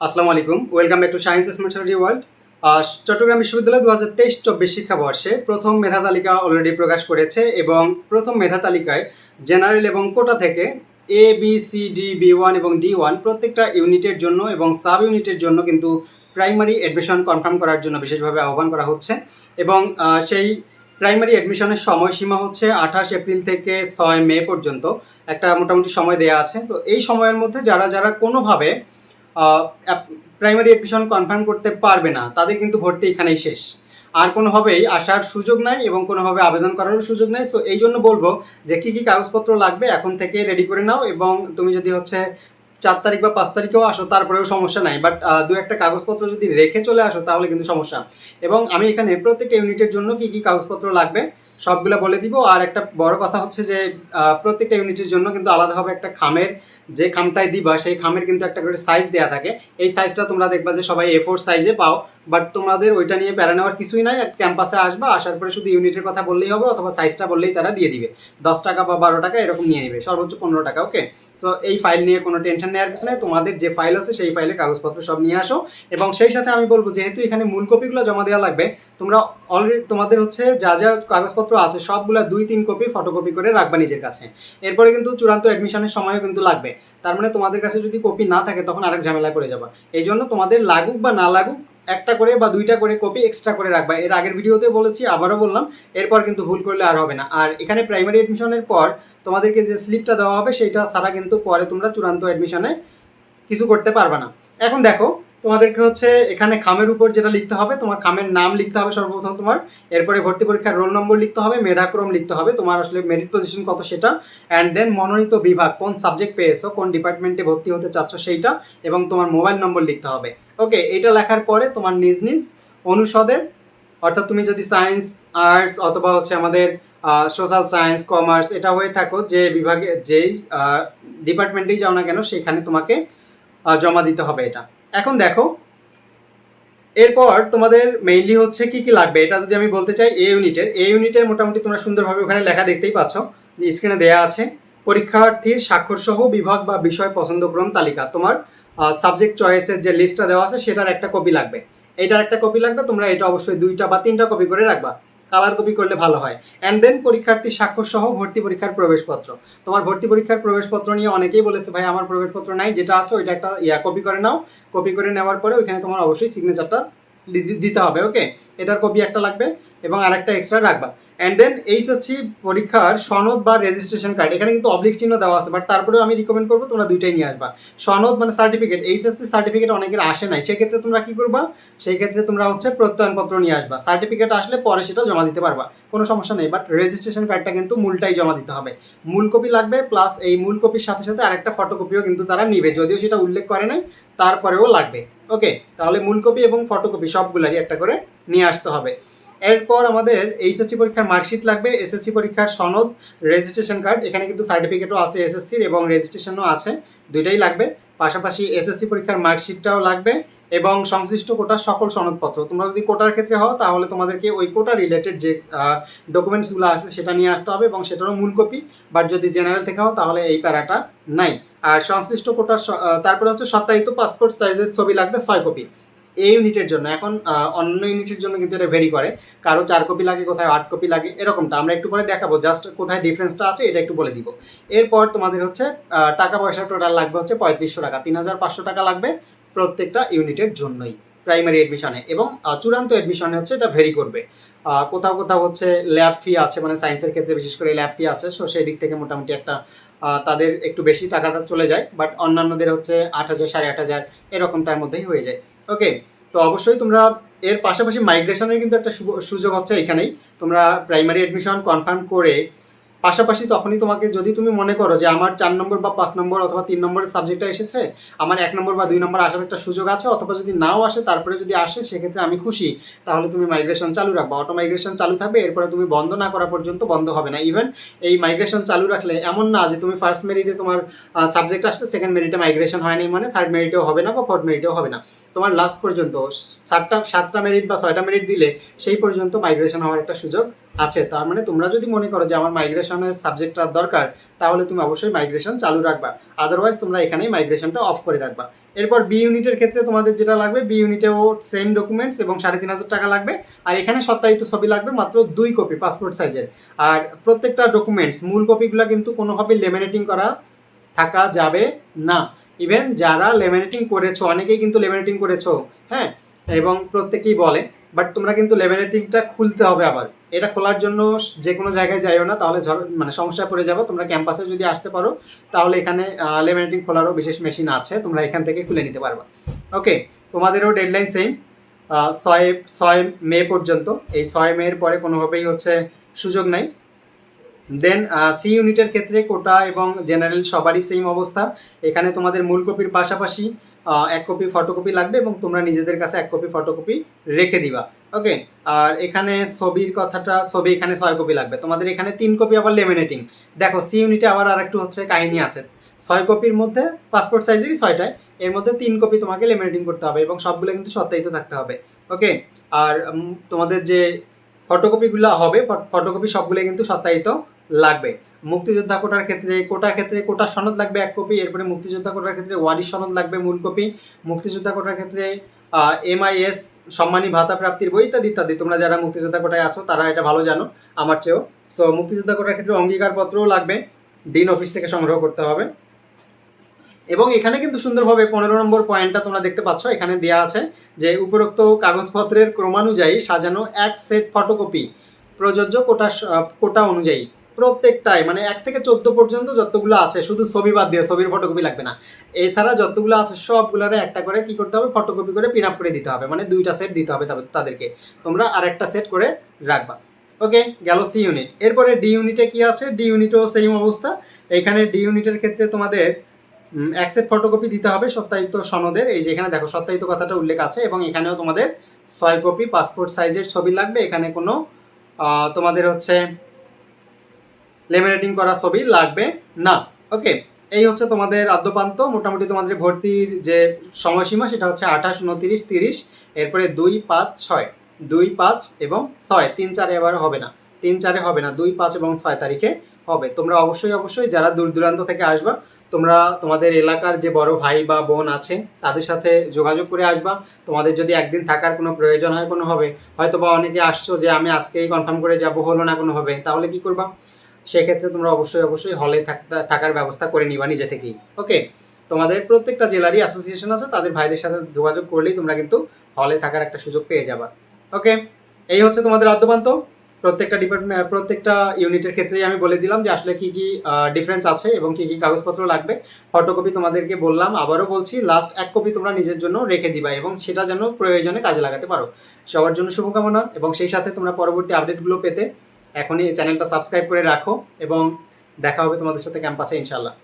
আসসালামু আলাইকুম। Welcome back to science smarty world Chattogram বিশ্ববিদ্যালয় দু হাজার তেইশ চব্বিশ শিক্ষাবর্ষে প্রথম মেধা তালিকা অলরেডি প্রকাশ করেছে এবং প্রথম মেধা তালিকায় জেনারেল এবং কোটা থেকে A B C D B one এবং ডি ওয়ান প্রত্যেকটা ইউনিটের জন্য এবং সাব ইউনিটের জন্য কিন্তু প্রাইমারি অ্যাডমিশন কনফার্ম করার জন্য বিশেষভাবে আহ্বান করা হচ্ছে এবং সেই প্রাইমারি অ্যাডমিশনের সময়সীমা হচ্ছে আঠাশ এপ্রিল থেকে ছয় মে পর্যন্ত। একটা মোটামুটি সময় দেওয়া আছে। তো এই সময়ের মধ্যে যারা যারা কোনোভাবে প্রাইমারি অ্যাডমিশন কনফার্ম করতে পারবে না, তাদের কিন্তু ভর্তি এখানেই শেষ। আর কোনোভাবেই আসার সুযোগ নাই এবং কোনোভাবে আবেদন করারও সুযোগ নাই। সো এই জন্য বলব যে কী কী কাগজপত্র লাগবে এখন থেকে রেডি করে নাও এবং তুমি যদি হচ্ছে চার তারিখ বা পাঁচ তারিখেও আসো, তারপরেও সমস্যা নাই। বাট দু একটা কাগজপত্র যদি রেখে চলে আসো, তাহলে কিন্তু সমস্যা। এবং আমি এখানে প্রত্যেক ইউনিটের জন্য কী কী কাগজপত্র লাগবে সবগুলো বলে দিব। আর একটা বড় কথা হচ্ছে যে প্রত্যেকটা ইউনিটের জন্য কিন্তু আলাদাভাবে একটা খামের, যে খামটায় দিবা, সেই খামের কিন্তু একটা করে সাইজ দেওয়া থাকে। এই সাইজটা তোমরা দেখবা যে সবাই এ ফোর সাইজে পাও। বাট তোমাদের ওইটা নিয়ে প্যারা নেওয়ার কিছুই নাই, ক্যাম্পাসে আসবা, আসার পরে শুধু ইউনিটের কথা বললেই হবে অথবা সাইজটা বললেই তারা দিয়ে দিবে। দশ টাকা বা বারো টাকা এরকম নিয়ে নেবে, সর্বোচ্চ পনেরো টাকা ওকে সো এই ফাইল নিয়ে কোনো টেনশন নেওয়ার কিছু নেই, তোমাদের যে ফাইল আছে সেই ফাইলে কাগজপত্র সব নিয়ে আসো। এবং সেই সাথে আমি বলব, যেহেতু এখানে মূল কপিগুলো জমা দেওয়া লাগবে, তোমরা অলরেডি তোমাদের হচ্ছে যা যা কাগজপত্র আছে সবগুলো দুই তিন কপি ফটোকপি করে রাখবা নিজের কাছে। এরপরে কিন্তু চূড়ান্ত অ্যাডমিশনের সময়ও কিন্তু লাগবে। তার মানে তোমাদের কাছে যদি কপি না থাকে, তখন আরেক ঝামেলায় পড়ে যাবা। এই জন্য তোমাদের লাগুক বা না লাগুক একটা করে বা দুইটা করে কপি এক্সট্রা করে রাখবা। এর আগের ভিডিওতে বলেছি, আবারও বললাম, এরপর কিন্তু ভুল করলে আর হবে না। আর এখানে প্রাইমারি অ্যাডমিশনের পর তোমাদেরকে যে স্লিপটা দেওয়া হবে, সেইটা ছাড়া কিন্তু পরে তোমরা চূড়ান্ত অ্যাডমিশনে কিছু করতে পারবে না। এখন দেখো, তোমাদেরকে হচ্ছে এখানে খামের উপর যেটা লিখতে হবে, তোমার খামের নাম লিখতে হবে সর্বপ্রথম তোমার, এরপরে ভর্তি পরীক্ষার রোল নম্বর লিখতে হবে, মেধাক্রম লিখতে হবে, তোমার আসলে মেরিট পজিশন কত সেটা অ্যান্ড দেন মনোনীত বিভাগ, কোন সাবজেক্ট পেয়েছ, কোন ডিপার্টমেন্টে ভর্তি হতে চাচ্ছ সেইটা, এবং তোমার মোবাইল নম্বর লিখতে হবে। ওকে এটা লেখার পরে তোমার নিজ নিজ অনুষদের অর্থাৎ তুমি যদি সায়েন্স আর্টস অথবা হচ্ছে আমাদের সোশ্যাল সায়েন্স কমার্স এটা হয়ে থাকো, যে বিভাগে, যেই ডিপার্টমেন্টেই যাও না কেন, সেখানে তোমাকে জমা দিতে হবে এটা। এখন দেখো, এরপর তোমাদের মেইনলি হচ্ছে কি কি লাগবে? এটা যদি আমি বলতে চাই এ ইউনিটের এ ইউনিটের মোটামুটি তোমরা সুন্দরভাবে ওখানে লেখা দেখতেই পাচ্ছ যে স্ক্রিনে দেয়া আছে, পরীক্ষার্থীর স্বাক্ষর সহ বিভাগ বা বিষয় পছন্দক্রম তালিকা। তোমার সাবজেক্ট চয়েসের যে লিস্টটা দেওয়া আছে, সেটার একটা কপি লাগবে। এটার একটা কপি লাগবে, তোমরা এটা অবশ্যই দুইটা বা তিনটা কপি করে রাখবা। কালার কপি করলে ভালো হয়। অ্যান্ড দেন পরীক্ষার্থী স্বাক্ষর সহ ভর্তি পরীক্ষার প্রবেশপত্র। তোমার ভর্তি পরীক্ষার প্রবেশপত্র নিয়ে অনেকেই বলেছে, ভাই, আমার প্রবেশপত্র নাই, যেটা আছে ওইটা একটা ইয়া কপি করে নাও। কপি করে নেওয়ার পরে ওইখানে তোমার অবশ্যই সিগনেচারটা দিতে হবে ওকে এটার কপি একটা লাগবে এবং আরেকটা এক্সট্রা রাখবা। অ্যান্ড দেন এইচএসসি পরীক্ষার সনদ বা রেজিস্ট্রেশন কার্ড এখানে কিন্তু অবলিক চিহ্ন দেওয়া আছে বাট তারপরেও আমি রিকমেন্ড করব তোমরা দুইটাই নিয়ে আসবা। সনদ মানে সার্টিফিকেট এইচ এইচএসসি সার্টিফিকেট অনেকের আসে নাই, সেক্ষেত্রে তোমরা কী করবা? সেই ক্ষেত্রে তোমরা হচ্ছে প্রত্যয়নপত্র নিয়ে আসবা। সার্টিফিকেট আসলে পরে সেটা জমা দিতে পারবা, কোনো সমস্যা নেই বাট রেজিস্ট্রেশন কার্ডটা কিন্তু মূলটাই জমা দিতে হবে। মূল কপি লাগবে প্লাস এই মূল কপির সাথে সাথে আরেকটা ফটোকপিও কিন্তু তারা নিবে, যদিও সেটা উল্লেখ করে নাই, তারপরেও লাগবে। ওকে তাহলে মূল কপি এবং ফটোকপি সবগুলারই একটা করে নিয়ে আসতে হবে। এরপর আমাদের এইচএসসি পরীক্ষার মার্কশিট লাগবে, এসএসসি পরীক্ষার সনদ রেজিস্ট্রেশন কার্ড এখানে কিন্তু সার্টিফিকেটও আছে এসএসসির এবং রেজিস্ট্রেশনও আছে, দুইটাই লাগবে। পাশাপাশি এসএসসি পরীক্ষার মার্কশিটটাও লাগবে এবং সংশ্লিষ্ট কোটার সকল সনদপত্র। তোমরা যদি কোটার ক্ষেত্রে হও, তাহলে তোমাদেরকে ওই কোটা রিলেটেড যে ডকুমেন্টসগুলো আছে সেটা নিয়ে আসতে হবে এবং সেটারও মূল কপি বাট যদি জেনারেল থেকে হও, তাহলে এই প্যারাটা নাই। আর সংশ্লিষ্ট কোটার তারপরে হচ্ছে সত্যায়িত পাসপোর্ট সাইজের ছবি লাগবে ছয় কপি এই ইউনিটের জন্য, এখন অন্য ইউনিটের জন্য কিন্তু এটা ভেরি করে। কারও চার কপি লাগে, কোথায় আট কপি লাগে, এরকমটা। আমরা একটু পরে দেখাবো জাস্ট কোথায় ডিফারেন্সটা আছে, এটা একটু বলে দিব। এরপর তোমাদের হচ্ছে টাকা পয়সা টোটাল লাগবে হচ্ছে পঁয়ত্রিশশো টাকা, তিন হাজার পাঁচশো টাকা লাগবে প্রত্যেকটা ইউনিটের জন্যই প্রাইমারি এডমিশনে এবং চূড়ান্ত এডমিশনে হচ্ছে এটা ভেরি করবে। কোথাও কোথাও হচ্ছে ল্যাব ফি আছে মানে সায়েন্সের ক্ষেত্রে বিশেষ করে ল্যাব ফি আছে সো সেই দিক থেকে মোটামুটি একটা তাদের একটু বেশি টাকাটা চলে যায় বাট অন্যান্যদের হচ্ছে আট হাজার, সাড়ে আট হাজার, এরকমটার মধ্যেই হয়ে যায়। ওকে তো অবশ্যই তোমরা এর পাশাপাশি মাইগ্রেশনের কিন্তু একটা সুযোগ হচ্ছে এখানেই। তোমরা প্রাইমারি অ্যাডমিশন কনফার্ম করে পাশাপাশি তখনই তোমাকে যদি তুমি মনে করো যে আমার চার নম্বর বা পাঁচ নম্বর অথবা তিন নম্বরের সাবজেক্টটা এসেছে, আমার এক নম্বর বা দুই নম্বর আসার একটা সুযোগ আছে, অথবা যদি নাও আসে, তারপরে যদি আসে, সেক্ষেত্রে আমি খুশি। তাহলে তুমি মাইগ্রেশন চালু রাখবা। অটো মাইগ্রেশন চালু থাকবে, এরপরে তুমি বন্ধ না করা পর্যন্ত বন্ধ হবে না। ইভেন এই মাইগ্রেশন চালু রাখলে এমন না যে তুমি ফার্স্ট মেরিটে তোমার সাবজেক্ট আসছে সেকেন্ড মেরিটে মাইগ্রেশন হয়নি মানে থার্ড মেরিটেও হবে না বা ফোর্থ মেরিটেও হবে না। তোমার লাস্ট পর্যন্ত সাতটা সাতটা মেরিট বা ছয়টা মেরিট দিলে, সেই পর্যন্ত মাইগ্রেশন হওয়ার একটা সুযোগ আছে, তার মানে তোমরা যদি মনে করো যে আমার মাইগ্রেশনের সাবজেক্টটা দরকার, তাহলে তুমি অবশ্যই মাইগ্রেশন চালু রাখবা। আদারওয়াইজ তোমরা এখানেই মাইগ্রেশনটা অফ করে রাখবা। এরপর বি ইউনিটের ক্ষেত্রে তোমাদের যেটা লাগবে বি ইউনিটেও সেম ডকুমেন্টস এবং সাড়ে তিন হাজার টাকা লাগবে। আর এখানে সত্যায়িত ছবি লাগবে মাত্র দুই কপি পাসপোর্ট সাইজের আর প্রত্যেকটা ডকুমেন্টস মূল কপিগুলো কিন্তু কোনোভাবে লেমিনেটিং করা থাকা যাবে না। ইভেন যারা লেমিনেটিং করেছ, অনেকেই কিন্তু লেমিনেটিং করেছ হ্যাঁ? এবং প্রত্যেকেই বলে বাট তোমরা কিন্তু লেমিনেটিংটা খুলতে হবে আবার। এটা খোলার জন্য যে কোনো জায়গায় যাইও না, তাহলে মানে সমস্যায় পড়ে যাব। তোমরা ক্যাম্পাসে যদি আসতে পারো, তাহলে এখানে লেমিনেটিং খোলারও বিশেষ মেশিন আছে, তোমরা এখান থেকে খুলে নিতে পারবা। ওকে তোমাদেরও ডেডলাইন সেম ছয় ছয় মে পর্যন্ত। এই ছয় মেয়ের পরে কোনোভাবেই হচ্ছে সুযোগ নাই। দেন সি ইউনিটের ক্ষেত্রে কোটা এবং জেনারেল সবারই সেম অবস্থা। এখানে তোমাদের মূল কপির পাশাপাশি এক কপি ফটোকপি লাগবে এবং তোমরা নিজেদের কাছে এক কপি ফটোকপি রেখে দিবা। ওকে আর এখানে ছবির কথাটা, ছবি এখানে ছয় কপি লাগবে। তোমাদের এখানে তিন কপি আবার লেমিনেটিং দেখো সি ইউনিটে আবার আর একটু হচ্ছে কাহিনী আছে। ছয় কপির মধ্যে পাসপোর্ট সাইজেরই ছয়টায়, এর মধ্যে তিন কপি তোমাকে লেমিনেটিং করতে হবে এবং সবগুলো কিন্তু সত্যায়িত থাকতে হবে। ওকে আর তোমাদের যে ফটোকপিগুলো হবে ফটোকপি সবগুলো কিন্তু সত্যায়িত লাগবে। মুক্তিযোদ্ধা কোটার ক্ষেত্রে কোটার ক্ষেত্রে কোটা সনদ লাগবে এক কপি, এরপরে মুক্তিযোদ্ধা কোটার ক্ষেত্রে ওয়ারিশ সনদ লাগবে মূল কপি। মুক্তিযোদ্ধা কোটার ক্ষেত্রে এমআইএস সম্মানী ভাতা প্রাপ্তির বই ইত্যাদি ইত্যাদি। তোমরা যারা মুক্তিযোদ্ধা কোটায় আছো, তারা এটা ভালো জানো, আমার চেয়েও। সো মুক্তিযোদ্ধা কোটার ক্ষেত্রে অঙ্গীকারপত্রও লাগবে ডিন অফিস থেকে সংগ্রহ করতে হবে। এবং এখানে কিন্তু সুন্দরভাবে পনেরো নম্বর পয়েন্টটা তোমরা দেখতে পাচ্ছ, এখানে দেওয়া আছে যে উপরোক্ত কাগজপত্রের ক্রমানুযায়ী সাজানো এক সেট ফটোকপি প্রযোজ্য কোটা কোটা অনুযায়ী। প্রত্যেকটাই মানে এক থেকে চোদ্দ পর্যন্ত যতগুলো আছে, শুধু ছবি বাদ দিয়ে, ছবির ফটোকপি লাগবে না। এছাড়া যতগুলো আছে, সবগুলোরে একটা করে কি করতে হবে? ফটোকপি করে পিন আপ করে দিতে হবে। মানে দুইটা সেট দিতে হবে তাদের- তাদেরকে। তোমরা আর একটা সেট করে রাখবা। ওকে গেল সি ইউনিট এরপরে ডি ইউনিটে কি আছে? ডি ইউনিটও সেম অবস্থা। এখানে ডি ইউনিটের ক্ষেত্রে তোমাদের এক সেট ফটোকপি দিতে হবে সত্যায়িত সনদের। এই যে এখানে দেখো, সত্যায়িত কথাটা উল্লেখ আছে এবং এখানেও তোমাদের ছয় কপি পাসপোর্ট সাইজের ছবি লাগবে। এখানে কোনো তোমাদের হচ্ছে লেমিনেটিং করা ছবি লাগবে না। ওকে, এই হচ্ছে তোমাদের আদ্যপান্ত। মোটামুটি তোমাদের ভর্তির যে সময়সীমা সেটা হচ্ছে আঠাশ, উনতিরিশ, তিরিশ, এরপরে দুই, পাঁচ, ছয়। দুই, পাঁচ এবং ছয়, তিন, চারে এবার হবে না। তিন, চারে হবে না, দুই, পাঁচ এবং ছয় তারিখে হবে। তোমরা অবশ্যই অবশ্যই যারা দূর দূরান্ত থেকে আসবা, তোমরা তোমাদের এলাকার যে বড় ভাই বা বোন আছে, তাদের সাথে যোগাযোগ করে আসবা। তোমাদের যদি একদিন থাকার কোনো প্রয়োজন হয় কোনোভাবে হয়তো বা অনেকে আসছো যে, আমি আজকেই কনফার্ম করে যাব, হলো না কোনোভাবে তাহলে কি করবা? সেক্ষেত্রে তোমরা অবশ্যই অবশ্যই হলে থাক- থাকার ব্যবস্থা করে নিবা নিজে থেকেই। ওকে তোমাদের প্রত্যেকটা জেলারই অ্যাসোসিয়েশন আছে, তাদের ভাইদের সাথে যোগাযোগ করলেই তোমরা কিন্তু হলে থাকার একটা সুযোগ পেয়ে যাবা। ওকে এই হচ্ছে তোমাদের আদ্যপান্ত। প্রত্যেকটা ডিপার্টমেন্ট প্রত্যেকটা ইউনিটের ক্ষেত্রেই আমি বলে দিলাম যে আসলে কী কী ডিফারেন্স আছে এবং কী কী কাগজপত্র লাগবে। ফটোকপি তোমাদেরকে বললাম, আবারও বলছি লাস্ট এক কপি তোমরা নিজের জন্য রেখে দিবা এবং সেটা যেন প্রয়োজনে কাজে লাগাতে পারো। সবার জন্য শুভকামনা এবং সেই সাথে তোমরা পরবর্তী আপডেটগুলো পেতে এখনই চ্যানেলটা সাবস্ক্রাইব করে রাখো এবং দেখা হবে তোমাদের সাথে ক্যাম্পাসে ইনশাল্লাহ